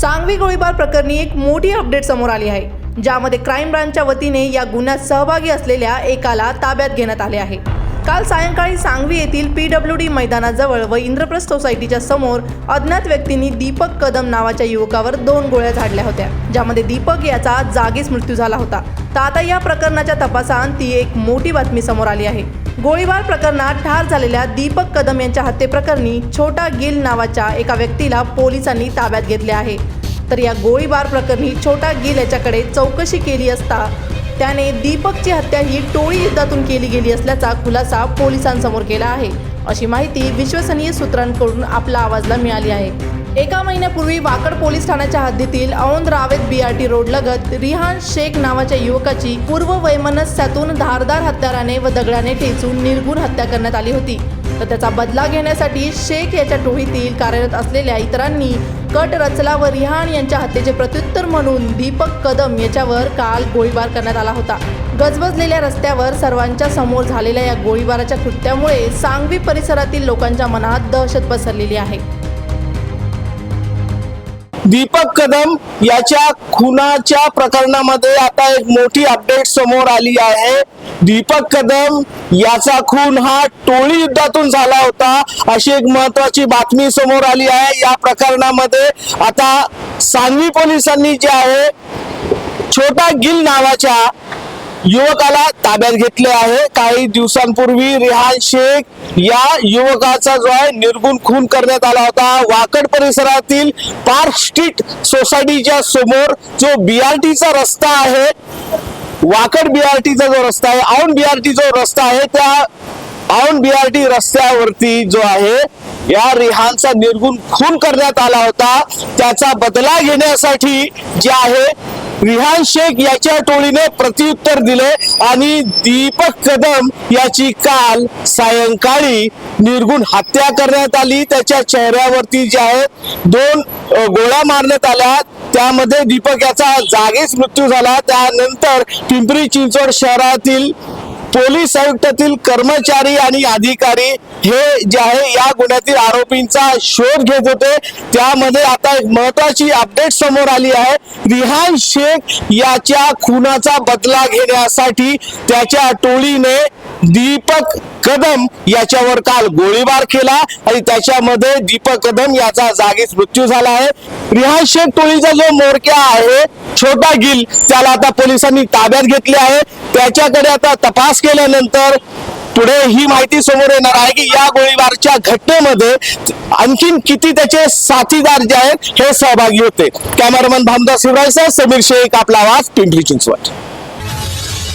सांगवी गोळीबार प्रकरणी एक मोठी अपडेट समोर आली आहे ज्यामध्ये क्राईम ब्रांचच्या वतीने या गुन्ह्यात सहभागी असलेल्या एकाला ताब्यात घेण्यात आले आहे. काल सायंकाळी सांगवी येथील पी डब्ल्यू डी मैदानाजवळ व इंद्रप्रस्थ सोसायटीच्या समोर अज्ञात व्यक्तींनी दीपक कदम नावाच्या युवकावर दोन गोळ्या झाडल्या होत्या ज्यामध्ये दीपक याचा जागीच मृत्यू झाला होता. तर आता या प्रकरणाच्या तपासात ती एक मोठी बातमी समोर आली आहे. गोळीबार प्रकरणात ठार झालेल्या दीपक कदम यांच्या हत्येप्रकरणी छोटा गिल नावाच्या एका व्यक्तीला पोलिसांनी ताब्यात घेतले आहे. तर या गोळीबार प्रकरणी छोटा गिल याच्याकडे चौकशी केली असता त्याने दीपकची हत्या ही टोळी युद्धातून केली गेली असल्याचा खुलासा पोलिसांसमोर केला आहे. अशी माहिती विश्वसनीय सूत्रांकडून आपला आवाजला मिळाली आहे. एका महिन्यापूर्वी वाकड पोलीस ठाण्याच्या हद्दीतील औंद रावेत बीआरटी रोड लगत रिहान शेख नावाच्या युवकाची पूर्व वैमनस्यातून धारदार हत्याराने व दगडाने ठेचून निर्गुण हत्या करण्यात आली होती. तर त्याचा बदला घेण्यासाठी शेख याच्या टोळीतील कार्यरत असलेल्या इतरांनी कट रचला व रिहान यांच्या हत्येचे प्रत्युत्तर म्हणून दीपक कदम याच्यावर काल गोळीबार करण्यात आला होता. गजबजलेल्या रस्त्यावर सर्वांच्या समोर झालेल्या या गोळीबाराच्या कृत्यामुळे सांगवी परिसरातील लोकांच्या मनात दहशत पसरलेली आहे. दीपक कदम याच्या खुनाच्या प्रकरणामध्ये आता एक मोठी अपडेट समोर आली आहे. दीपक कदम याचा खून हा टोळी युद्धातून झाला होता अशी एक महत्वाची बातमी समोर आली आहे. या प्रकरणामध्ये आता सांगवी पोलिसांनी जे आहे छोटा गिल नावाच्या युवकाला ताब्यात घेतले आहे. काही दिवसांपूर्वी रिहान शेख या युवकाचा जो आहे निर्गुण खून करण्यात आला होता. वाकड परिसरातील पार्क स्ट्रीट सोसायटीच्या समोर जो बीआरटीचा रस्ता आहे वाकड बीआरटीचा जो रस्ता आहे औंड बीआरटी जो रस्ता आहे त्या औंड बीआरटी रस्त्यावरती जो आहे या रिहानचा निर्गुण खून करण्यात आला होता. त्याचा बदला घेण्यासाठी जे आहे रिहान शेख याच्या टोळीने प्रत्युत्तर दिले आणि दीपक कदम याची काल सायंकाळी निर्गुण हत्या करण्यात आली. त्याच्या चेहऱ्यावरती जे आहे दोन गोळ्या मारण्यात आल्या. त्यामध्ये दीपक याचा जागीच मृत्यू झाला. त्यानंतर पिंपरी चिंचवड शहरातील पोलीस आयुक्तातील कर्मचारी आणि अधिकारी हे जे आहे या गुन्ह्यातील आरोपींचा शोध घेत होते. त्यामध्ये आता एक महत्वाची अपडेट समोर आली आहे. रिहान शेख याच्या खुनाचा बदला घेण्यासाठी त्याच्या टोळीने दीपक कदम याच्यावर काल गोळीबार केला आणि त्याच्यामध्ये दीपक कदम याचा जागीच मृत्यू झाला आहे. रिहान शेख टोळीचा जो मोरक्या आहे छोटा गिल त्याला आता पोलिसांनी ताब्यात घेतले आहे. त्याच्याकडे आता तपास केल्यानंतर पुढे ही माहिती समोर येणार आहे की या गोळीबारच्या घटनेमध्ये आणखीन किती त्याचे साथीदार जे आहेत हे सहभागी होते. कॅमेरामन भामदास शिवरायसह समीर शेख आपला आवाज पिंपरी चिंचवड.